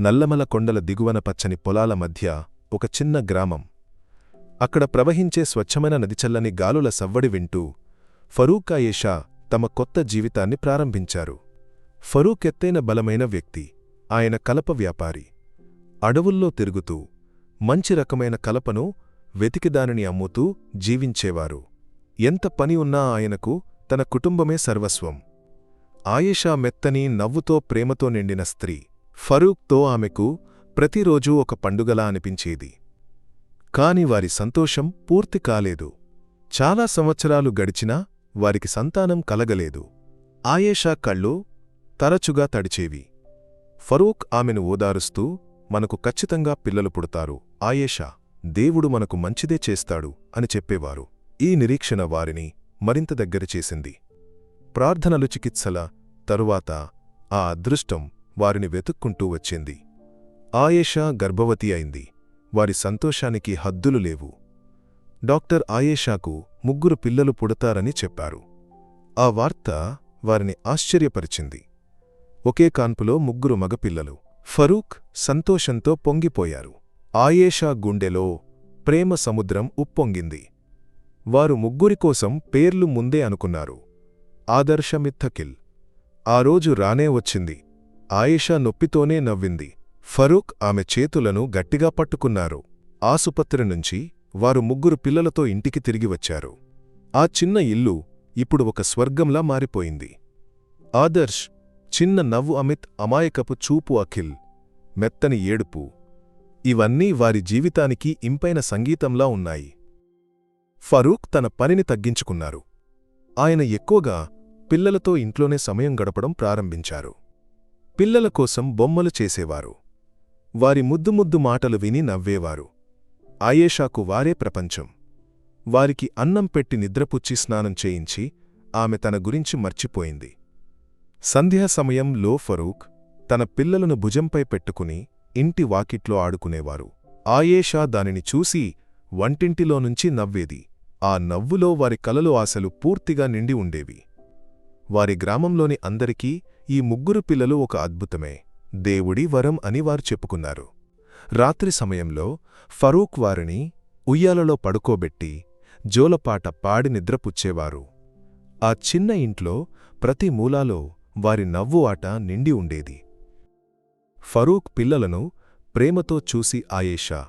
నల్లమల కొండల దిగువన పచ్చని పొలాల మధ్య ఒక చిన్న గ్రామం. అక్కడ ప్రవహించే స్వచ్ఛమైన నదిచల్లని గాలుల సవ్వడి వింటూ ఫరూక్ ఆయేషా తమ కొత్త జీవితాన్ని ప్రారంభించారు. ఫరూక్ ఎత్తైన బలమైన వ్యక్తి. ఆయన కలప వ్యాపారి. అడవుల్లో తిరుగుతూ మంచి రకమైన కలపను వెతికిదానిని అమ్ముతూ జీవించేవారు. ఎంత పని ఉన్నా ఆయనకు తన కుటుంబమే సర్వస్వం. ఆయేషా మెత్తని నవ్వుతో ప్రేమతో నిండిన స్త్రీ. ఫరూక్తో ఆమెకు ప్రతిరోజూ ఒక పండుగలా అనిపించేది. కాని వారి సంతోషం పూర్తి కాలేదు. చాలా సంవత్సరాలు గడిచినా వారికి సంతానం కలగలేదు. ఆయేషా కళ్ళు తరచుగా తడిచేవి. ఫరూక్ ఆమెను ఓదారుస్తూ మనకు ఖచ్చితంగా పిల్లలు పుడతారు. ఆయేషా దేవుడు మనకు మంచిదే చేస్తాడు అని చెప్పేవారు. ఈ నిరీక్షణ వారిని మరింత దగ్గర చేసింది. ప్రార్థనలు చికిత్సల తరువాత ఆ అదృష్టం వారిని వెతుక్కుంటూ వచ్చింది. ఆయేషా గర్భవతి అయింది. వారి సంతోషానికి హద్దులు లేవు. డాక్టర్ ఆయేషాకు ముగ్గురు పిల్లలు పుడతారని చెప్పారు. ఆ వార్త వారిని ఆశ్చర్యపరిచింది. ఒకే కాన్పులో ముగ్గురు మగపిల్లలు. ఫరూక్ సంతోషంతో పొంగిపోయారు. ఆయేషా గుండెలో ప్రేమ సముద్రం ఉప్పొంగింది. వారు ముగ్గురి కోసం పేర్లు ముందే అనుకున్నారు. ఆదర్శమిత్తకిల్. ఆ రోజు రానే వచ్చింది. ఆయేషా నొప్పితోనే నవ్వింది. ఫరూక్ ఆమె చేతులను గట్టిగా పట్టుకున్నారు. ఆసుపత్రి నుంచి వారు ముగ్గురు పిల్లలతో ఇంటికి తిరిగి వచ్చారు. ఆ చిన్న ఇల్లు ఇప్పుడు ఒక స్వర్గంలా మారిపోయింది. ఆదర్శ్ చిన్న నవ్వు అమిత్ అమాయకపు చూపు అఖిల్ మెత్తని ఏడుపు ఇవన్నీ వారి జీవితానికి ఇంపైన సంగీతంలా ఉన్నాయి. ఫరూక్ తన పనిని తగ్గించుకున్నారు. ఆయన ఎక్కువగా పిల్లలతో ఇంట్లోనే సమయం గడపడం ప్రారంభించారు. పిల్లల కోసం బొమ్మలు చేసేవారు. వారి ముద్దు ముద్దు మాటలు విని నవ్వేవారు. ఆయేషాకు వారే ప్రపంచం. వారికి అన్నం పెట్టి నిద్రపుచ్చి స్నానం చేయించి ఆమె తన గురించి మర్చిపోయింది. సంధ్యా సమయంలో ఫరూక్ తన పిల్లలను భుజంపై పెట్టుకుని ఇంటి వాకిట్లో ఆడుకునేవారు. ఆయేషా దానిని చూసి వంటింటిలోనుంచి నవ్వేది. ఆ నవ్వులో వారి కలలు ఆశలు పూర్తిగా నిండి ఉండేవి. వారి గ్రామంలోని అందరికీ ఈ ముగ్గురు పిల్లలు ఒక అద్భుతమే. దేవుడి వరం అని వారు చెప్పుకున్నారు. రాత్రి సమయంలో ఫరూక్ వారిని ఉయ్యాలలో పడుకోబెట్టి జోలపాట పాడి నిద్రపుచ్చేవారు ఆ చిన్న ఇంట్లో ప్రతి మూలాలో వారి నవ్వు ఆట నిండి ఉండేది. ఫరూక్ పిల్లలను ప్రేమతో చూసి ఆయేషా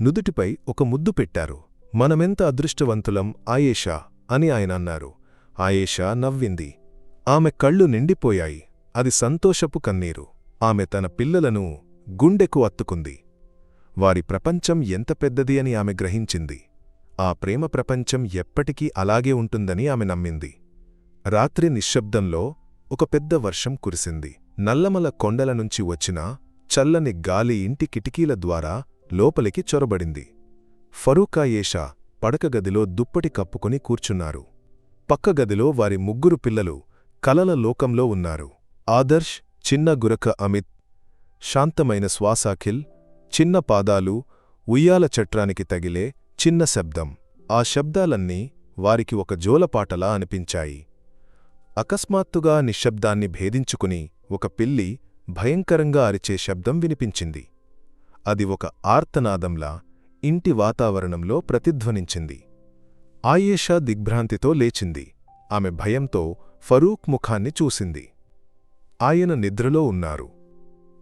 నుదుటిపై ఒక ముద్దు పెట్టారు. మనమెంత అదృష్టవంతులం ఆయేషా అని ఆయన అన్నారు. ఆయేషా నవ్వింది. ఆమె కళ్ళు నిండిపోయాయి. అది సంతోషపు కన్నీరు. ఆమె తన పిల్లలను గుండెకు అత్తుకుంది. వారి ప్రపంచం ఎంత పెద్దది అని ఆమె గ్రహించింది. ఆ ప్రేమ ప్రపంచం ఎప్పటికీ అలాగే ఉంటుందని ఆమె నమ్మింది. రాత్రి నిశ్శబ్దంలో ఒక పెద్ద వర్షం కురిసింది. నల్లమల కొండల నుంచి వచ్చిన చల్లని గాలి ఇంటి కిటికీల ద్వారా లోపలికి చొరబడింది. ఫరూకాయేషా పడకగదిలో దుప్పటి కప్పుకొని కూర్చున్నారు. పక్క గదిలో వారి ముగ్గురు పిల్లలు కలల లోకంలో ఉన్నారు. ఆదర్శ్ చిన్న గురక అమిత్ శాంతమైన శ్వాసాఖిల్ చిన్న పాదాలు ఉయ్యాల చట్రానికి తగిలే చిన్న శబ్దం. ఆ శబ్దాలన్నీ వారికి ఒక జోలపాటలా అనిపించాయి. అకస్మాత్తుగా నిశ్శబ్దాన్ని భేదించుకుని ఒక పిల్లి భయంకరంగా అరిచే శబ్దం వినిపించింది. అది ఒక ఆర్తనాదంలా ఇంటి వాతావరణంలో ప్రతిధ్వనించింది. ఆయేషా దిగ్భ్రాంతితో లేచింది. ఆమె భయంతో ఫరూక్ ముఖాన్ని చూసింది. ఆయన నిద్రలో ఉన్నారు.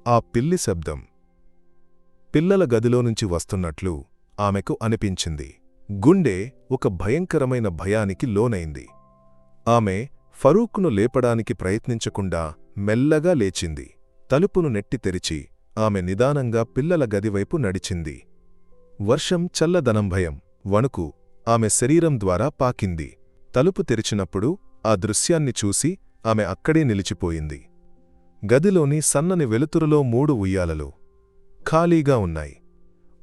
ఆ పిల్లి శబ్దం పిల్లల గదిలోనుంచి వస్తున్నట్లు ఆమెకు అనిపించింది. గుండె ఒక భయంకరమైన భయానికి లోనైంది. ఆమె ఫరూక్ను లేపడానికి ప్రయత్నించకుండా మెల్లగా లేచింది. తలుపును నెట్టి తెరిచి ఆమె నిదానంగా పిల్లల గదివైపు నడిచింది. వర్షం చల్లదనం భయం వణుకు ఆమె శరీరం ద్వారా పాకింది. తలుపు తెరిచినప్పుడు ఆ దృశ్యాన్ని చూసి ఆమె అక్కడే నిలిచిపోయింది. గదిలోని సన్నని వెలుతురులో మూడు ఉయ్యాలలు ఖాళీగా ఉన్నాయి.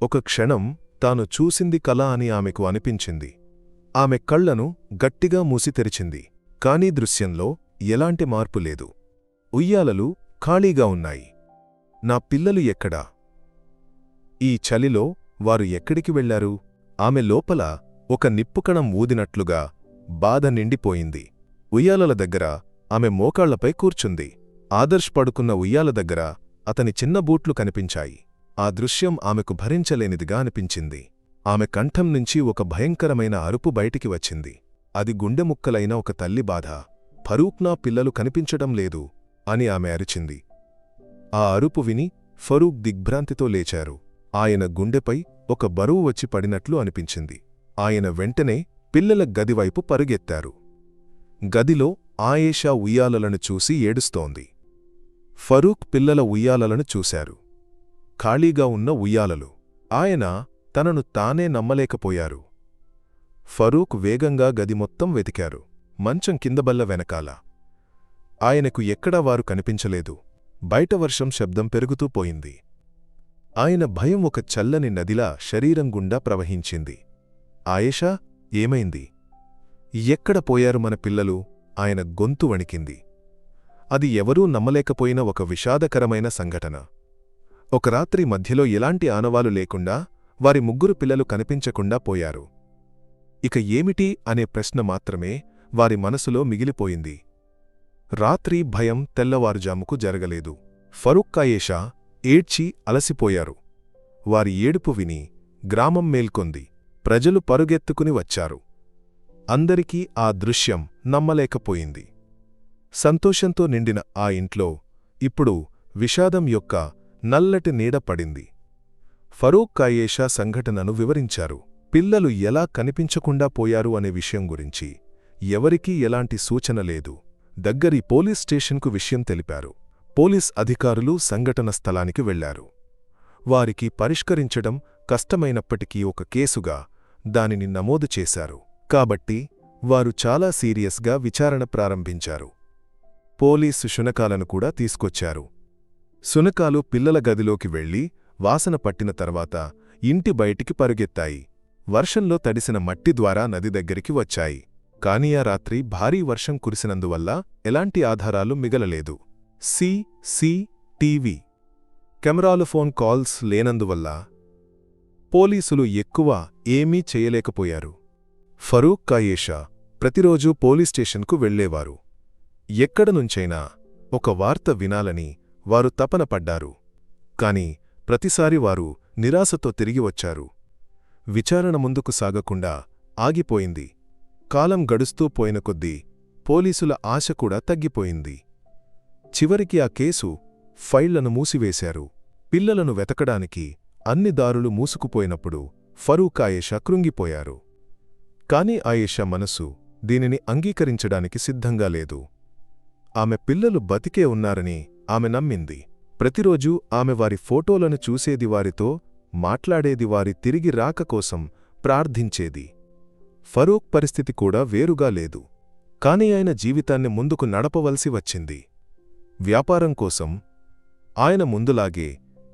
ఒక క్షణం తాను చూసింది కల అని ఆమెకు అనిపించింది. ఆమె కళ్ళను గట్టిగా మూసి తెరిచింది కానీ దృశ్యంలో ఎలాంటి మార్పు లేదు. ఉయ్యాలలు ఖాళీగా ఉన్నాయి. నా పిల్లలు ఎక్కడా? ఈ చలిలో వారు ఎక్కడికి వెళ్ళారు? ఆమె లోపల ఒక నిప్పుకణం ఊదినట్లుగా బాధ నిండిపోయింది. ఉయ్యాలల దగ్గర ఆమె మోకాళ్ళపై కూర్చుంది. ఆదర్శ్ పడుకున్న ఉయ్యాల దగ్గర అతని చిన్న బూట్లు కనిపించాయి. ఆ దృశ్యం ఆమెకు భరించలేనిదిగా అనిపించింది. ఆమె కంఠం నుంచి ఒక భయంకరమైన అరుపు బయటికి వచ్చింది. అది గుండెముక్కలైన ఒక తల్లి బాధ. ఫరూక్నా పిల్లలు కనిపించడం లేదు అని ఆమె అరిచింది. ఆ అరుపు విని ఫరూక్ దిగ్భ్రాంతితో లేచారు. ఆయన గుండెపై ఒక బరువు వచ్చి పడినట్లు అనిపించింది. ఆయన వెంటనే పిల్లల గదివైపు పరుగెత్తారు. గదిలో ఆయేషా ఉయ్యాలలను చూసి ఏడుస్తోంది. ఫరూక్ పిల్లల ఉయ్యాలలను చూశారు. ఖాళీగా ఉన్న ఉయ్యాలలు. ఆయన తనను తానే నమ్మలేకపోయారు. ఫరూక్ వేగంగా గది మొత్తం వెతికారు. మంచం కిందబల్ల వెనకాల. ఆయనకు ఎక్కడా వారు కనిపించలేదు. బయట వర్షం శబ్దం పెరుగుతూ పోయింది. ఆయన భయం ఒక చల్లని నదిలా శరీరం గుండా ప్రవహించింది. ఆయేషా ఏమైంది? ఎక్కడ పోయారు మన పిల్లలు? ఆయన గొంతు వణికింది. అది ఎవరూ నమ్మలేకపోయిన ఒక విషాదకరమైన సంఘటన. ఒక రాత్రి మధ్యలో ఎలాంటి ఆనవాలు లేకుండా వారి ముగ్గురు పిల్లలు కనిపించకుండా పోయారు. ఇక ఏమిటి అనే ప్రశ్న మాత్రమే వారి మనసులో మిగిలిపోయింది. రాత్రి భయం తెల్లవారుజాముకు జరగలేదు. ఫరూక్ కాయేషా ఏడ్చి అలసిపోయారు. వారి ఏడుపు విని గ్రామం మేల్కొంది. ప్రజలు పరుగెత్తుకుని వచ్చారు. అందరికీ ఆ దృశ్యం నమ్మలేకపోయింది. సంతోషంతో నిండిన ఆ ఇంట్లో ఇప్పుడు విషాదం యొక్క నల్లటి నీడ పడింది. ఫరూక్ కాయేషా సంఘటనను వివరించారు. పిల్లలు ఎలా కనిపించకుండా పోయారు అనే విషయం గురించి ఎవరికీ ఎలాంటి సూచన లేదు. దగ్గరి పోలీస్ స్టేషన్కు విషయం తెలిపారు. పోలీస్ అధికారులు సంఘటన స్థలానికి వెళ్ళారు. వారికి పరిష్కరించడం కష్టమైనప్పటికీ ఒక కేసుగా దానిని నమోదు చేశారు. కాబట్టి వారు చాలా సీరియస్గా విచారణ ప్రారంభించారు. పోలీసు శునకాలను కూడా తీసుకొచ్చారు. శునకాలు పిల్లల గదిలోకి వెళ్ళి వాసన పట్టిన తర్వాత ఇంటి బయటికి పరుగెత్తాయి. వర్షంలో తడిసిన మట్టి ద్వారా నది దగ్గరికి వచ్చాయి. కాని ఆ రాత్రి భారీ వర్షం కురిసినందువల్ల ఎలాంటి ఆధారాలు మిగలలేదు. సి సి టీవీ కెమెరాలు ఫోన్ కాల్స్ లేనందువల్ల పోలీసులు ఎక్కువ ఏమీ చేయలేకపోయారు. ఫరూక్ కాయేషా ప్రతిరోజూ పోలీస్ స్టేషన్కు వెళ్ళేవారు ఎక్కడనుంచైనా ఒక వార్త వినాలని వారు తపన పడ్డారు. కాని ప్రతిసారి వారు నిరాశతో తిరిగి వచ్చారు. విచారణ ముందుకు సాగకుండా ఆగిపోయింది. కాలం గడుస్తూ పోయిన కొద్దీ పోలీసుల ఆశ కూడా తగ్గిపోయింది. చివరికి ఆ కేసు ఫైళ్ళను మూసివేశారు. పిల్లలను వెతకడానికి అన్ని దారులు మూసుకుపోయినప్పుడు ఫరూక్ ఆయేషా కృంగిపోయారు. కాని ఆయేషా మనసు దీనిని అంగీకరించడానికి సిద్ధంగా లేదు. ఆమె పిల్లలు బతికే ఉన్నారని ఆమె నమ్మింది. ప్రతిరోజూ ఆమె వారి ఫోటోలను చూసేది వారితో మాట్లాడేది వారి తిరిగి రాక కోసం ప్రార్థించేది. ఫరూక్ పరిస్థితి కూడా వేరుగా లేదు. కాని ఆయన జీవితాన్ని ముందుకు నడపవలసి వచ్చింది. వ్యాపారం కోసం ఆయన ముందులాగే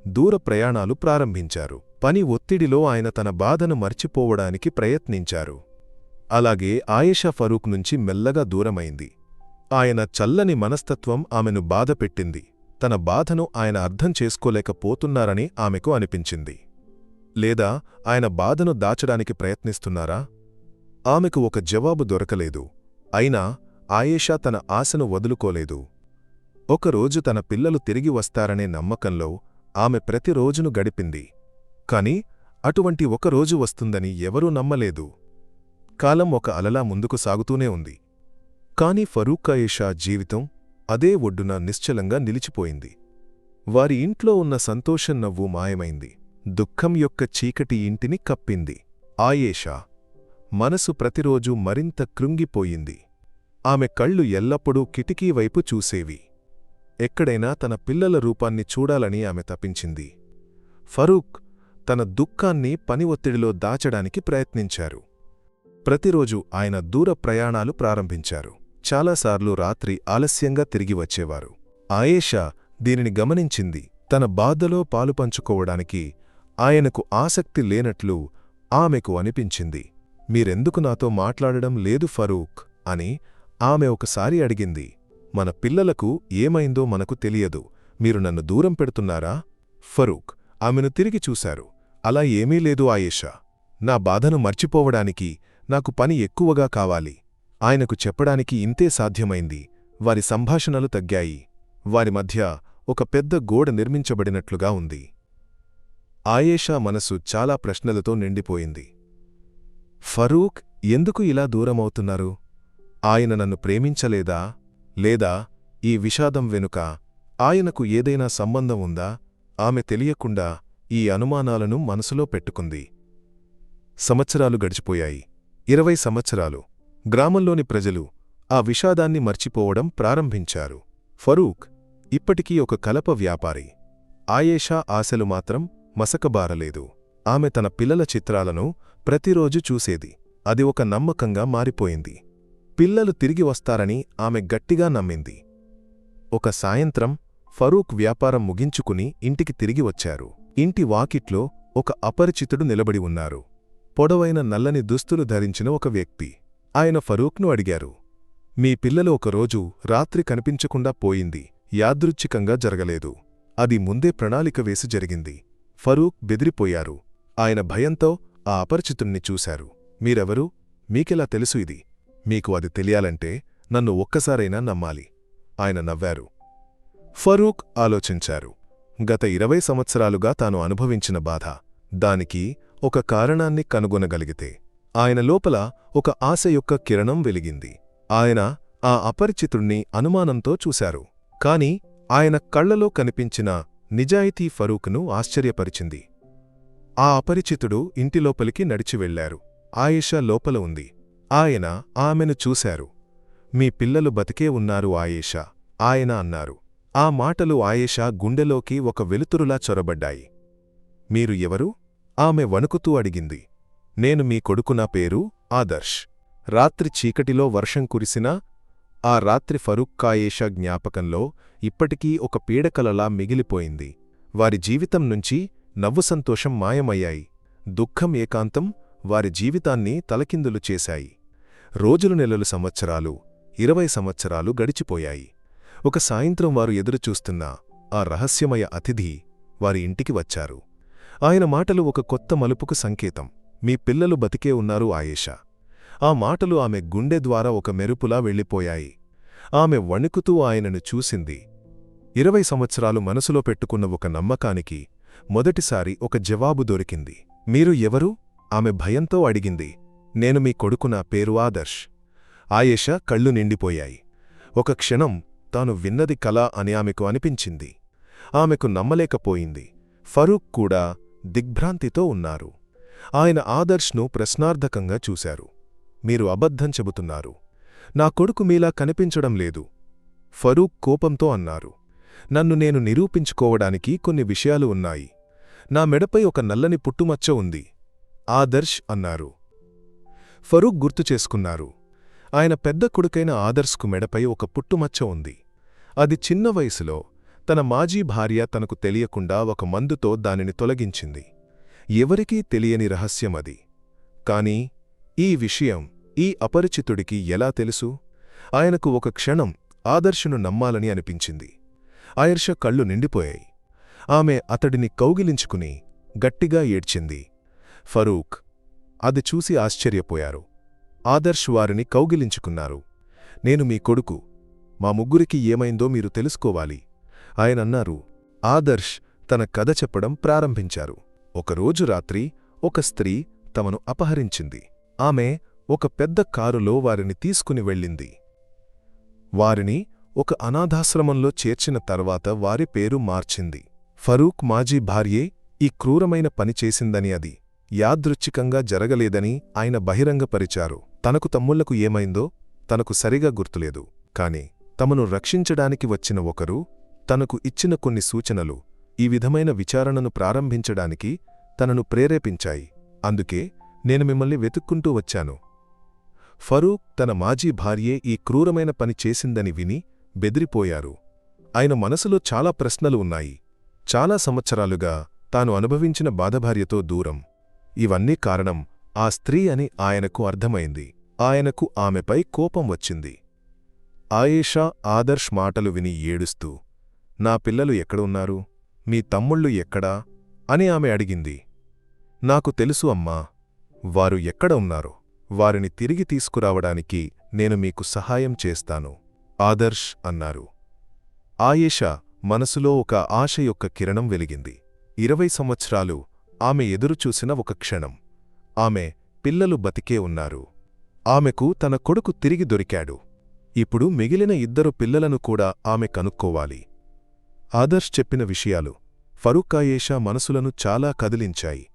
దూర ప్రయాణాలు ప్రారంభించారు. పని ఒత్తిడిలో ఆయన తన బాధను మర్చిపోవడానికి ప్రయత్నించారు. అలాగే ఆయేషా ఫరూక్ నుంచి మెల్లగా దూరమైంది. ఆయన చల్లని మనస్తత్వం ఆమెను బాధపెట్టింది తన బాధను ఆయన అర్థం చేసుకోలేకపోతున్నారని ఆమెకు అనిపించింది. లేదా ఆయన బాధను దాచడానికి ప్రయత్నిస్తున్నారా? ఆమెకు ఒక జవాబు దొరకలేదు. అయినా ఆయేషా తన ఆశను వదులుకోలేదు. ఒకరోజు తన పిల్లలు తిరిగి వస్తారనే నమ్మకంలో ఆమె ప్రతిరోజును గడిపింది. కాని అటువంటి ఒకరోజు వస్తుందని ఎవరూ నమ్మలేదు. కాలం ఒక అలలా ముందుకు సాగుతూనే ఉంది. కాని ఫరూక్ జీవితం అదే ఒడ్డున నిశ్చలంగా నిలిచిపోయింది. వారి ఇంట్లో ఉన్న సంతోషం నవ్వు మాయమైంది. దుఃఖం యొక్క చీకటి ఇంటిని కప్పింది. ఆయేషా మనసు ప్రతిరోజూ మరింత కృంగిపోయింది. ఆమె కళ్ళు ఎల్లప్పుడూ కిటికీ వైపు చూసేవి. ఎక్కడైనా తన పిల్లల రూపాన్ని చూడాలని ఆమె తప్పించింది. ఫరూక్ తన దుఃఖాన్ని పని ఒత్తిడిలో దాచడానికి ప్రయత్నించారు. ప్రతిరోజు ఆయన దూర ప్రయాణాలు ప్రారంభించారు. చాలాసార్లు రాత్రి ఆలస్యంగా తిరిగి వచ్చేవారు. ఆయేషా దీనిని గమనించింది. తన బాధలో పాలుపంచుకోవడానికి ఆయనకు ఆసక్తి లేనట్లు ఆమెకు అనిపించింది. మీరెందుకు నాతో మాట్లాడడం లేదు ఫరూక్ అని ఆమె ఒకసారి అడిగింది. మన పిల్లలకు ఏమైందో మనకు తెలియదు. మీరు నన్ను దూరం పెడుతున్నారా? ఫరూక్ ఆమెను తిరిగి చూశారు. అలా ఏమీ లేదు ఆయేషా. నా బాధను మర్చిపోవడానికి నాకు పని ఎక్కువగా కావాలి. ఆయనకు చెప్పడానికి ఇంతే సాధ్యమైంది. వారి సంభాషణలు తగ్గాయి. వారి మధ్య ఒక పెద్ద గోడ నిర్మించబడినట్లుగా ఉంది. ఆయేషా మనసు చాలా ప్రశ్నలతో నిండిపోయింది. ఫరూక్ ఎందుకు ఇలా దూరమవుతున్నారు? ఆయన నన్ను ప్రేమించలేదా? లేదా ఈ విషాదం వెనుక ఆయనకు ఏదైనా సంబంధం ఉందా? ఆమె తెలియకుండా ఈ అనుమానాలను మనసులో పెట్టుకుంది. సంవత్సరాలు గడిచిపోయాయి. ఇరవై సంవత్సరాలు. గ్రామంలోని ప్రజలు ఆ విషాదాన్ని మర్చిపోవడం ప్రారంభించారు. ఫరూక్ ఇప్పటికీ ఒక కలప వ్యాపారి. ఆయేషా ఆశలు మాత్రం మసకబారలేదు. ఆమె తన పిల్లల చిత్రాలను ప్రతిరోజు చూసేది. అది ఒక నమ్మకంగా మారిపోయింది. పిల్లలు తిరిగి వస్తారని ఆమె గట్టిగా నమ్మింది. ఒక సాయంత్రం ఫరూక్ వ్యాపారం ముగించుకుని ఇంటికి తిరిగి వచ్చారు. ఇంటి వాకిట్లో ఒక అపరిచితుడు నిలబడి ఉన్నారు. పొడవైన నల్లని దుస్తులు ధరించిన ఒక వ్యక్తి. ఆయన ఫరూక్ను అడిగారు. మీ పిల్లలు ఒకరోజు రాత్రి కనిపించకుండా పోయింది. యాదృచ్ఛికంగా జరగలేదు. అది ముందే ప్రణాళిక వేసి జరిగింది. ఫరూక్ బెదిరిపోయారు. ఆయన భయంతో ఆ అపరిచితుణ్ణి చూశారు. మీరెవరు? మీకెలా తెలుసు ఇది? మీకు అది తెలియాలంటే నన్ను ఒక్కసారైనా నమ్మాలి ఆయన నవ్వారు. ఫరూక్ ఆలోచించారు. గత ఇరవై సంవత్సరాలుగా తాను అనుభవించిన బాధ దానికి ఒక కారణాన్ని కనుగొనగలిగితే ఆయన లోపల ఒక ఆశ యొక్క కిరణం వెలిగింది. ఆయన ఆ అపరిచితుణ్ణి అనుమానంతో చూశారు. కాని ఆయన కళ్ళలో కనిపించిన నిజాయితీ ఫరూక్ను ఆశ్చర్యపరిచింది. ఆ అపరిచితుడు ఇంటిలోపలికి నడిచి వెళ్ళారు ఆయేషా లోపల ఉంది. ఆయన ఆమెను చూశారు. మీ పిల్లలు బతికే ఉన్నారు ఆయేషా ఆయన అన్నారు. ఆ మాటలు ఆయేషా గుండెలోకి ఒక వెలుతురులా చొరబడ్డాయి. మీరు ఎవరు? ఆమె వణుకుతూ అడిగింది. నేను మీ కొడుకు నా పేరు ఆదర్శ్. రాత్రి చీకటిలో వర్షం కురిసినా ఆ రాత్రి ఫరూక్ కాయేషా జ్ఞాపకంలో ఇప్పటికీ ఒక పీడకలలా మిగిలిపోయింది. వారి జీవితం నుంచి నవ్వు సంతోషం మాయమయ్యాయి. దుఃఖం ఏకాంతం వారి జీవితాన్ని తలకిందులు చేశాయి. రోజులు నెలలు సంవత్సరాలు ఇరవై సంవత్సరాలు గడిచిపోయాయి. ఒక సాయంత్రం వారు ఎదురుచూస్తున్న ఆ రహస్యమయ అతిథి వారి ఇంటికి వచ్చారు. ఆయన మాటలు ఒక కొత్త మలుపుకు సంకేతం. మీ పిల్లలు బతికే ఉన్నారు ఆయేషా. ఆ మాటలు ఆమె గుండె ద్వారా ఒక మెరుపులా వెళ్ళిపోయాయి. ఆమె వణుకుతూ ఆయనను చూసింది. ఇరవై సంవత్సరాలు మనసులో పెట్టుకున్న ఒక నమ్మకానికి మొదటిసారి ఒక జవాబు దొరికింది. మీరు ఎవరు? ఆమె భయంతో అడిగింది నేను మీ కొడుకు నా పేరు ఆదర్శ్. ఆయేష కళ్ళు నిండిపోయాయి. ఒక క్షణం తాను విన్నది కల అని ఆమెకు అనిపించింది. ఆమెకు నమ్మలేకపోయింది. ఫరూక్ కూడా దిగ్భ్రాంతితో ఉన్నారు. ఆయన ఆదర్శ్ను ప్రశ్నార్థకంగా చూశారు. మీరు అబద్ధం చెబుతున్నారు. నా కొడుకు మీలా కనిపించడం లేదు. ఫరూక్ కోపంతో అన్నారు. నన్ను నేను నిరూపించుకోవడానికి కొన్ని విషయాలు ఉన్నాయి. నా మెడపై ఒక నల్లని పుట్టుమచ్చ ఉంది. ఆదర్శ్ అన్నారు. ఫరూక్ గుర్తు చేసుకున్నారు. ఆయన పెద్ద కొడుకైన ఆదర్శ్కు మెడపై ఒక పుట్టుమచ్చ ఉంది. అది చిన్న వయసులో తన మాజీ భార్య తనకు తెలియకుండా ఒక మందుతో దానిని తొలగించింది. ఎవరికీ తెలియని రహస్యమది కాని ఈ విషయం ఈ అపరిచితుడికి ఎలా తెలుసు? ఆయనకు ఒక క్షణం ఆదర్శను నమ్మాలని అనిపించింది. ఆయర్ష కళ్ళు నిండిపోయాయి. ఆమె అతడిని కౌగిలించుకుని గట్టిగా ఏడ్చింది. ఫరూక్. అది చూసి ఆశ్చర్యపోయారు. ఆదర్శ్ వారిని కౌగిలించుకున్నారు. నేను మీ కొడుకు. మా ముగ్గురికి ఏమైందో మీరు తెలుసుకోవాలి. ఆయనన్నారు ఆదర్శ్ తన కథ చెప్పడం ప్రారంభించారు. ఒకరోజు రాత్రి ఒక స్త్రీ తమను అపహరించింది. ఆమె ఒక పెద్ద కారులో వారిని తీసుకుని వెళ్ళింది. వారిని ఒక అనాథాశ్రమంలో చేర్చిన తర్వాత వారి పేరు మార్చింది. ఫరూక్ మాజీ భార్యే ఈ క్రూరమైన పని చేసిందని అది. యాదృచ్ఛికంగా జరగలేదని ఆయన బహిరంగపరిచారు. తనకు తమ్ముళ్ళకు ఏమైందో తనకు సరిగా గుర్తులేదు. కాని తమను రక్షించడానికి వచ్చిన ఒకరు తనకు ఇచ్చిన కొన్ని సూచనలు ఈ విధమైన విచారణను ప్రారంభించడానికి తనను ప్రేరేపించాయి. అందుకే నేను మిమ్మల్ని వెతుక్కుంటూ వచ్చాను. ఫరూక్ తన మాజీ భార్యే ఈ క్రూరమైన పని చేసిందని విని బెదిరిపోయారు. ఆయన మనసులో చాలా ప్రశ్నలు ఉన్నాయి. చాలా సంవత్సరాలుగా తాను అనుభవించిన బాధభార్యతో దూరం. ఇవన్నీ కారణం ఆ స్త్రీ అని ఆయనకు అర్థమైంది. ఆయనకు ఆమెపై కోపం వచ్చింది. ఆయేషా ఆదర్శ్ మాటలు విని ఏడుస్తూ నా పిల్లలు ఎక్కడ ఉన్నారు మీ తమ్ముళ్ళు ఎక్కడా అని ఆమె అడిగింది. నాకు తెలుసు అమ్మా వారు ఎక్కడ ఉన్నారు? వారిని తిరిగి తీసుకురావడానికి నేను మీకు సహాయం చేస్తాను ఆదర్శ్ అన్నారు. ఆయేషా మనసులో ఒక ఆశ యొక్క కిరణం వెలిగింది. ఇరవై సంవత్సరాలు ఆమె ఎదురుచూసిన ఒక క్షణం. ఆమె పిల్లలు బతికే ఉన్నారు. ఆమెకు తన కొడుకు తిరిగి దొరికాడు. ఇప్పుడు మిగిలిన ఇద్దరు పిల్లలను కూడా ఆమె కనుక్కోవాలి. ఆదర్శ్ చెప్పిన విషయాలు ఫరూక్కాయేషా మనసులను చాలా కదిలించాయి.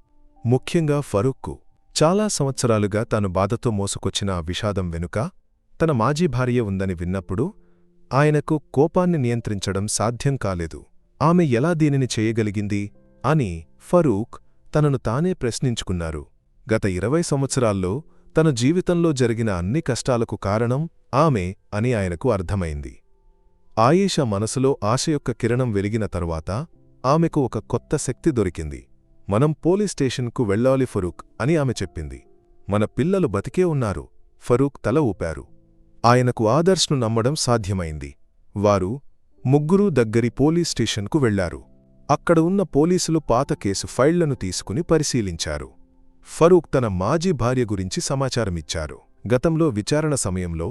ముఖ్యంగా ఫరూక్కు చాలా సంవత్సరాలుగా తాను బాధతో మోసుకొచ్చిన విషాదం వెనుక తన మాజీ భార్య ఉందని విన్నప్పుడు ఆయనకు కోపాన్ని నియంత్రించడం సాధ్యం కాలేదు. ఆమె ఎలా దీనిని చేయగలిగింది అని ఫరూక్ తనను తానే ప్రశ్నించుకున్నారు. గత ఇరవై సంవత్సరాల్లో తన జీవితంలో జరిగిన అన్ని కష్టాలకు కారణం ఆమె అని ఆయనకు అర్థమైంది. ఆయేష మనసులో ఆశ యొక్క కిరణం వెలిగిన తరువాత ఆమెకు ఒక కొత్త శక్తి దొరికింది. మనం పోలీస్ స్టేషన్కు వెళ్ళాలి ఫరూక్ అని ఆమె చెప్పింది. మన పిల్లలు బతికే ఉన్నారు. ఫరూక్ తల ఊపారు. ఆయనకు ఆదర్శ్ను నమ్మడం సాధ్యమైంది. వారు ముగ్గురూ దగ్గరి పోలీస్ స్టేషన్కు వెళ్ళారు అక్కడ ఉన్న పోలీసులు పాత కేసు ఫైళ్ళను తీసుకుని పరిశీలించారు. ఫరూక్ తన మాజీ భార్య గురించి సమాచారమిచ్చారు. గతంలో విచారణ సమయంలో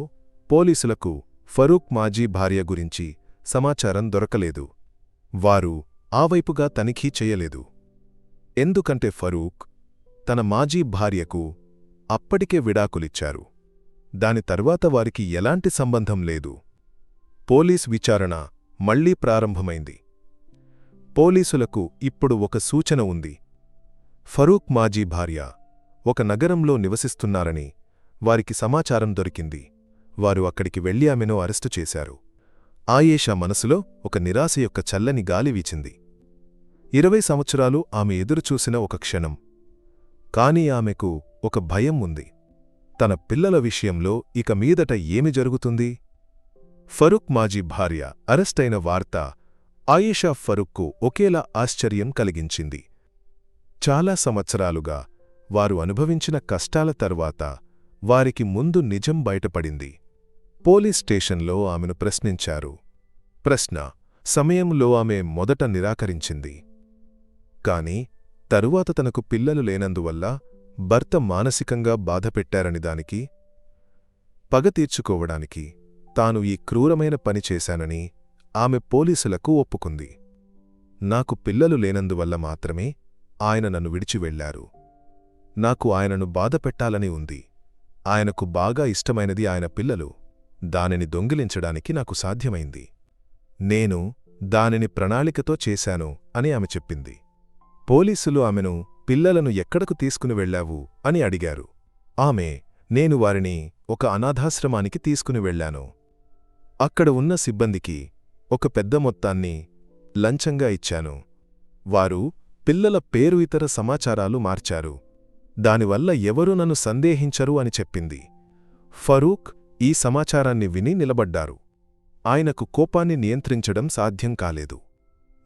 పోలీసులకు ఫరూక్ మాజీ భార్య గురించి సమాచారం దొరకలేదు. వారు ఆ వైపుగా తనిఖీ చేయలేదు. ఎందుకంటే ఫరూక్ తన మాజీ భార్యకు అప్పటికే విడాకులిచ్చారు. దాని తర్వాత వారికి ఎలాంటి సంబంధం లేదు. పోలీస్ విచారణ మళ్ళీ ప్రారంభమైంది. పోలీసులకు ఇప్పుడు ఒక సూచన ఉంది. ఫరూక్ మాజీ భార్య ఒక నగరంలో నివసిస్తున్నారని వారికి సమాచారం దొరికింది. వారు అక్కడికి వెళ్ళి ఆమెను అరెస్టు చేశారు. ఆయేషా మనసులో ఒక నిరాశ యొక్క చల్లని గాలి వీచింది. ఇరవై సంవత్సరాలు ఆమె ఎదురుచూసిన ఒక క్షణం. కాని ఆమెకు ఒక భయం ఉంది. తన పిల్లల విషయంలో ఇక మీదట ఏమి జరుగుతుంది? ఫరూక్ మాజీ భార్య అరెస్టైన వార్త ఆయేషా ఫరూక్కు ఒకేలా ఆశ్చర్యం కలిగించింది. చాలా సంవత్సరాలుగా వారు అనుభవించిన కష్టాల తర్వాత వారికి ముందు నిజం బయటపడింది. పోలీస్ స్టేషన్లో ఆమెను ప్రశ్నించారు. ప్రశ్న సమయంలో ఆమె మొదట నిరాకరించింది. కాని తరువాత తనకు పిల్లలు లేనందువల్ల భర్త మానసికంగా బాధపెట్టారని దానికి పగ తీర్చుకోవడానికి తాను ఈ క్రూరమైన పని చేశానని ఆమె పోలీసులకు ఒప్పుకుంది. నాకు పిల్లలు లేనందువల్ల మాత్రమే ఆయన నన్ను విడిచి వెళ్ళారు నాకు ఆయనను బాధపెట్టాలని ఉంది. ఆయనకు బాగా ఇష్టమైనది ఆయన పిల్లలు. దానిని దొంగిలించడానికి నాకు సాధ్యమైంది. నేను దానిని ప్రణాళికతో చేశాను అని ఆమె చెప్పింది. పోలీసులు ఆమెను పిల్లలను ఎక్కడకు తీసుకుని వెళ్ళావు అని అడిగారు. ఆమె నేను వారిని ఒక అనాథాశ్రమానికి తీసుకుని వెళ్ళాను అక్కడ ఉన్న సిబ్బందికి ఒక పెద్ద మొత్తాన్ని లంచంగా ఇచ్చాను. వారు పిల్లల పేరు ఇతర సమాచారాలు మార్చారు. దానివల్ల ఎవరూ నన్ను సందేహించరు అని చెప్పింది. ఫరూక్ ఈ సమాచారాన్ని విని నిలబడ్డారు. ఆయనకు కోపాన్ని నియంత్రించడం సాధ్యం కాలేదు.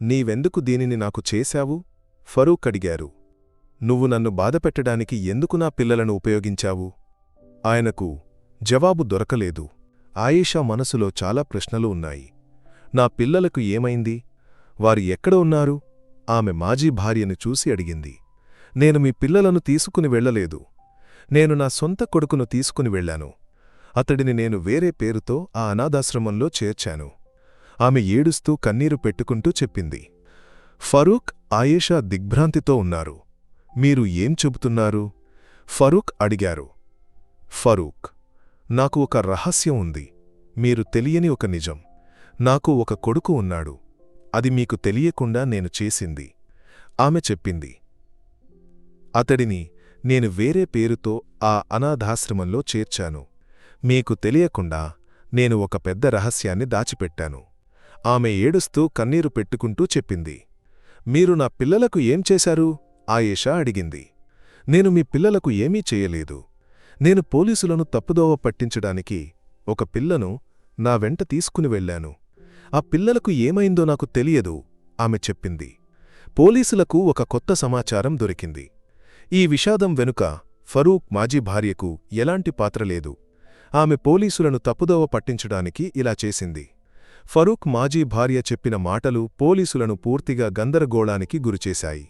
నీవెందుకు దీనిని నాకు చేశావు? ఫరూక్ అడిగారు. నువ్వు నన్ను బాధపెట్టడానికి ఎందుకు నా పిల్లలను ఉపయోగించావు? ఆయనకు జవాబు దొరకలేదు. ఆయేషా మనసులో చాలా ప్రశ్నలు ఉన్నాయి. నా పిల్లలకు ఏమైంది? వారు ఎక్కడ ఉన్నారు? ఆమె మాజీ భార్యను చూసి అడిగింది. నేను మీ పిల్లలను తీసుకుని వెళ్ళలేదు నేను నా సొంత కొడుకును తీసుకుని వెళ్ళాను అతడిని నేను వేరే పేరుతో ఆ అనాథాశ్రమంలో చేర్చాను. ఆమె ఏడుస్తూ కన్నీరు పెట్టుకుంటూ చెప్పింది. ఫరూక్ ఆయేషా దిగ్భ్రాంతితో ఉన్నారు. మీరు ఏం చెబుతున్నారు? ఫరూక్ అడిగారు. ఫరూక్ నాకు ఒక రహస్యం ఉంది. మీరు తెలియని ఒక నిజం. నాకు ఒక కొడుకు ఉన్నాడు. అది మీకు తెలియకుండా నేను చేసింది. ఆమె చెప్పింది. అతడిని నేను వేరే పేరుతో ఆ అనాథాశ్రమంలో చేర్చాను. మీకు తెలియకుండా నేను ఒక పెద్ద రహస్యాన్ని దాచిపెట్టాను. ఆమె ఏడుస్తూ కన్నీరు పెట్టుకుంటూ చెప్పింది. మీరు నా పిల్లలకు ఏం చేశారు? ఆయేషా అడిగింది. నేను మీ పిల్లలకు ఏమీ చేయలేదు. నేను పోలీసులను తప్పుదోవ పట్టించడానికి ఒక పిల్లను నా వెంట తీసుకుని వెళ్ళాను ఆ పిల్లలకు ఏమైందో నాకు తెలియదు ఆమె చెప్పింది. పోలీసులకు ఒక కొత్త సమాచారం దొరికింది. ఈ విషాదం వెనుక ఫరూక్ మాజీ భార్యకు ఎలాంటి పాత్ర లేదు. ఆమె పోలీసులను తప్పుదోవ పట్టించడానికి ఇలా చేసింది. ఫరూక్ మాజీ భార్య చెప్పిన మాటలు పోలీసులను పూర్తిగా గందరగోళానికి గురిచేశాయి.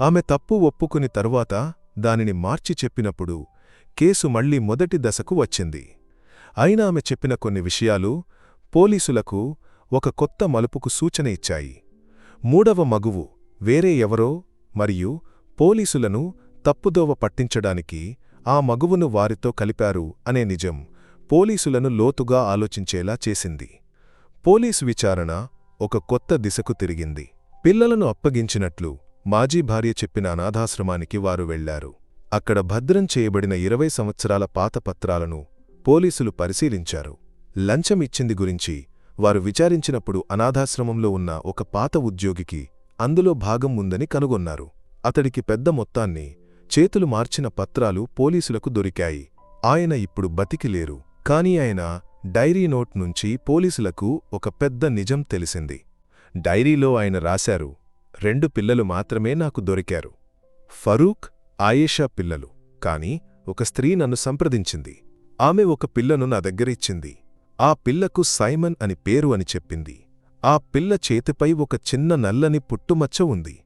ఆమె తప్పు ఒప్పుకుని తరువాత దానిని మార్చి చెప్పినప్పుడు కేసు మళ్ళీ మొదటి దశకు వచ్చింది. అయినా ఆమె చెప్పిన కొన్ని విషయాలు పోలీసులకు ఒక కొత్త మలుపుకు సూచన ఇచ్చాయి. మూడవ మగువు వేరే ఎవరో మరియు పోలీసులను తప్పుదోవ పట్టించడానికి ఆ మగువును వారితో కలిపారు అనే నిజం పోలీసులను లోతుగా ఆలోచించేలా చేసింది. పోలీసు విచారణ ఒక కొత్త దిశకు తిరిగింది. పిల్లలను అప్పగించినట్లు మాజీ భార్య చెప్పిన అనాథాశ్రమానికి వారు వెళ్ళారు అక్కడ భద్రం చేయబడిన ఇరవై సంవత్సరాల పాత పత్రాలను పోలీసులు పరిశీలించారు. లంచమిచ్చింది గురించి వారు విచారించినప్పుడు అనాథాశ్రమంలో ఉన్న ఒక పాత ఉద్యోగికి అందులో భాగం ఉందని కనుగొన్నారు. అతడికి పెద్ద మొత్తాన్ని చేతులు మార్చిన పత్రాలు పోలీసులకు దొరికాయి. ఆయన ఇప్పుడు బతికిలేరు కాని ఆయన డైరీ నోట్ నుంచి పోలీసులకు ఒక పెద్ద నిజం తెలిసింది. డైరీలో ఆయన రాశారు రెండు పిల్లలు మాత్రమే నాకు దొరికారు. ఫరూక్ ఆయేషా పిల్లలు. కాని ఒక స్త్రీ నన్ను సంప్రదించింది. ఆమె ఒక పిల్లను నా దగ్గరిచ్చింది ఆ పిల్లకు సైమన్ అని పేరు అని చెప్పింది. ఆ పిల్ల చేతిపై ఒక చిన్న నల్లని పుట్టుమచ్చ ఉంది.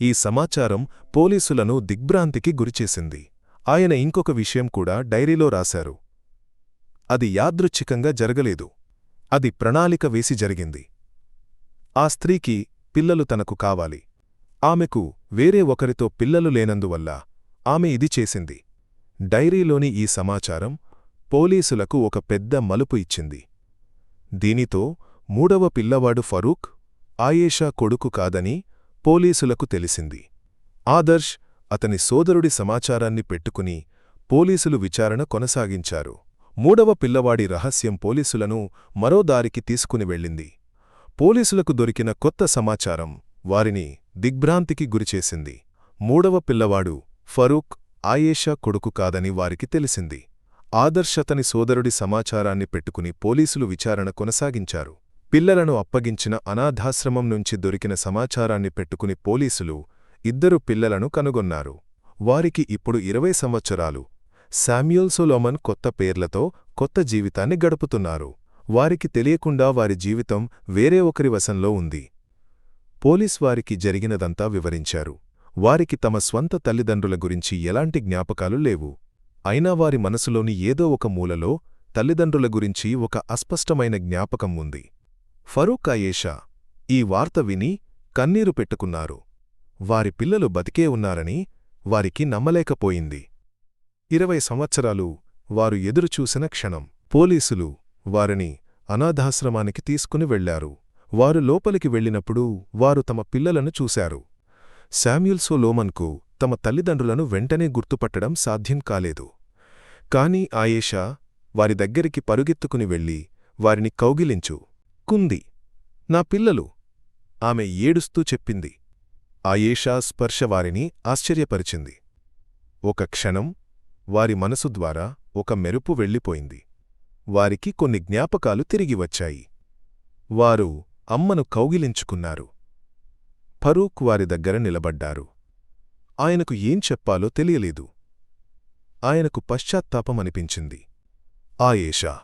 ఈ సమాచారం పోలీసులను దిగ్భ్రాంతికి గురిచేసింది. ఆయన ఇంకొక విషయం కూడా డైరీలో రాశారు. అది యాదృచ్ఛికంగా జరగలేదు. అది ప్రణాళిక వేసి జరిగింది. ఆ స్త్రీకి పిల్లలు తనకు కావాలి. ఆమెకు వేరే ఒకరితో పిల్లలు లేనందువల్ల ఆమె ఇది చేసింది. డైరీలోని ఈ సమాచారం పోలీసులకు ఒక పెద్ద మలుపు ఇచ్చింది. దీనితో మూడవ పిల్లవాడు ఫరూక్ ఆయేషా కొడుకు కాదని పోలీసులకు తెలిసింది. ఆదర్శ్ అతని సోదరుడి సమాచారాన్ని పెట్టుకుని పోలీసులు విచారణ కొనసాగించారు. మూడవ పిల్లవాడి రహస్యం పోలీసులను మరో దారికి తీసుకుని వెళ్ళింది. పోలీసులకు దొరికిన కొత్త సమాచారం వారిని దిగ్భ్రాంతికి గురిచేసింది. మూడవ పిల్లవాడు ఫరూక్ ఆయేషా కొడుకు కాదని వారికి తెలిసింది. ఆదర్శతని సోదరుడి సమాచారాన్ని పెట్టుకుని పోలీసులు విచారణ కొనసాగించారు. పిల్లలను అప్పగించిన అనాథాశ్రమం నుంచి దొరికిన సమాచారాన్ని పెట్టుకుని పోలీసులు ఇద్దరు పిల్లలను కనుగొన్నారు. వారికి ఇప్పుడు ఇరవై సంవత్సరాలు. శామ్యూల్ సొలోమన్ కొత్త పేర్లతో కొత్త జీవితాన్ని గడుపుతున్నారు. వారికి తెలియకుండా వారి జీవితం వేరే ఒకరి వశంలో ఉంది. పోలీస్ వారికి జరిగినదంతా వివరించారు. వారికి తమ స్వంత తల్లిదండ్రుల గురించి ఎలాంటి జ్ఞాపకాలు లేవు. అయినా వారి మనసులోని ఏదో ఒక మూలలో తల్లిదండ్రుల గురించి ఒక అస్పష్టమైన జ్ఞాపకం ఉంది. ఫరూక్ అయేషా ఈ వార్త విని కన్నీరు పెట్టుకున్నారు. వారి పిల్లలు బతికే ఉన్నారని వారికి నమ్మలేకపోయింది. ఇరవై సంవత్సరాలు వారు ఎదురుచూసిన క్షణం. పోలీసులు వారిని అనాథాశ్రమానికి తీసుకుని వెళ్ళారు వారు లోపలికి వెళ్ళినప్పుడు వారు తమ పిల్లలను చూశారు. శామ్యుల్సో లోమన్కు తమ తల్లిదండ్రులను వెంటనే గుర్తుపట్టడం సాధ్యం కాలేదు. కాని ఆయేషా వారి దగ్గరికి పరుగెత్తుకుని వెళ్ళి వారిని కౌగిలించు. కుంది నా పిల్లలు ఆమె ఏడుస్తూ చెప్పింది. ఆయేషా స్పర్శ వారిని ఆశ్చర్యపరిచింది. ఒక క్షణం వారి మనసు ద్వారా ఒక మెరుపు వెళ్ళిపోయింది. వారికి కొన్ని జ్ఞాపకాలు తిరిగి వచ్చాయి. వారు అమ్మను కౌగిలించుకున్నారు. ఫరూక్ వారి దగ్గర నిలబడ్డారు. ఆయనకు ఏం చెప్పాలో తెలియలేదు. ఆయనకు పశ్చాత్తాపమనిపించింది. ఆ ఏషా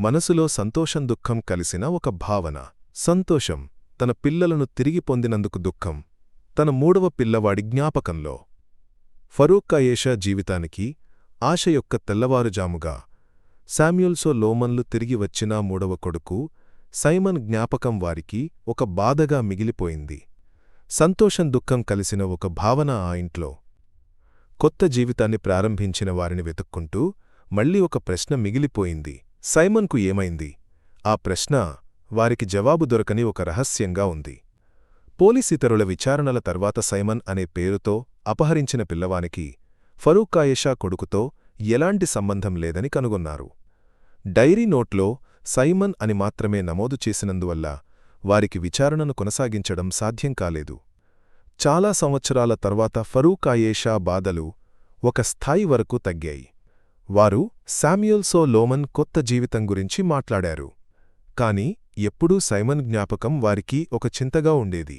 మనసులో సంతోషం దుఃఖం కలిసిన ఒక భావన. సంతోషం తన పిల్లలను తిరిగి పొందినందుకు దుఃఖం. తన మూడవ పిల్లవాడి జ్ఞాపకంలో. ఫరూక్ అయేషా జీవితానికి ఆశ యొక్క తెల్లవారుజాముగా శామ్యుల్సో లోమన్లు తిరిగి వచ్చిన మూడవ కొడుకు సైమన్ జ్ఞాపకం వారికి ఒక బాధగా మిగిలిపోయింది. సంతోషం దుఃఖం కలిసిన ఒక భావన ఆ ఇంట్లో. కొత్త జీవితాన్ని ప్రారంభించిన వారిని వెతుక్కుంటూ మళ్ళీ ఒక ప్రశ్న మిగిలిపోయింది. సైమన్కు ఏమైంది? ఆ ప్రశ్న వారికి జవాబు దొరకని ఒక రహస్యంగా ఉంది. పోలీసితరుల విచారణల తర్వాత సైమన్ అనే పేరుతో అపహరించిన పిల్లవానికి ఫరూక్ కాయేషా కొడుకుతో ఎలాంటి సంబంధం లేదని కనుగొన్నారు. డైరీ నోట్లో సైమన్ అని మాత్రమే నమోదు చేసినందువల్ల వారికి విచారణను కొనసాగించడం సాధ్యం కాలేదు. చాలా సంవత్సరాల తర్వాత ఫరూక్ ఆయేషా బాధలు ఒక స్థాయి వరకు తగ్గాయి. వారు శామ్యుల్సో లోమన్ కొత్త జీవితం గురించి మాట్లాడారు. కాని ఎప్పుడూ సైమన్ జ్ఞాపకం వారికి ఒక చింతగా ఉండేది.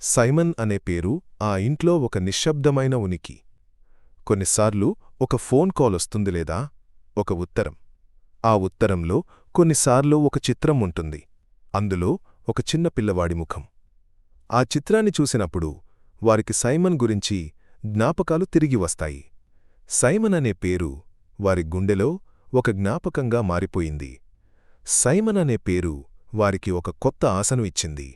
సైమన్ అనే పేరు ఆ ఇంట్లో ఒక నిశ్శబ్దమైన ఉనికి. కొన్నిసార్లు ఒక ఫోన్ కాల్ వస్తుంది లేదా ఒక ఉత్తరం. ఆ ఉత్తరంలో కొన్నిసార్లు ఒక చిత్రం ఉంటుంది. అందులో ఒక చిన్న పిల్లవాడి ముఖం. ఆ చిత్రాన్ని చూసినప్పుడు వారికి సైమన్ గురించి జ్ఞాపకాలు తిరిగి వస్తాయి. సైమన్ అనే పేరు వారి గుండెలో ఒక జ్ఞాపకంగా మారిపోయింది. సైమన్ అనే పేరు వారికి ఒక కొత్త ఆశను ఇచ్చింది.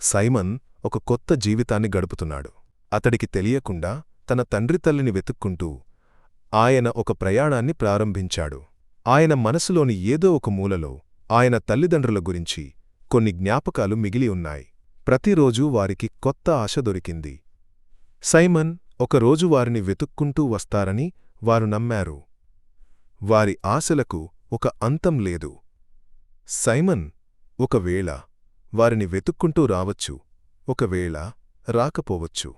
సైమన్ ఒక కొత్త జీవితాన్ని గడుపుతున్నాడు. అతడికి తెలియకుండా తన తండ్రి తల్లిని వెతుక్కుంటూ ఆయన ఒక ప్రయాణాన్ని ప్రారంభించాడు. ఆయన మనసులోని ఏదో ఒక మూలలో ఆయన తల్లిదండ్రుల గురించి కొన్ని జ్ఞాపకాలు మిగిలి ఉన్నాయి. ప్రతిరోజూ వారికి కొత్త ఆశ దొరికింది. సైమన్ ఒకరోజు వారిని వెతుక్కుంటూ వస్తారని వారు నమ్మారు. వారి ఆశలకు ఒక అంతం లేదు. సైమన్ ఒకవేళ వారిని వెతుక్కుంటూ రావచ్చు ఒకవేళ రాకపోవచ్చు.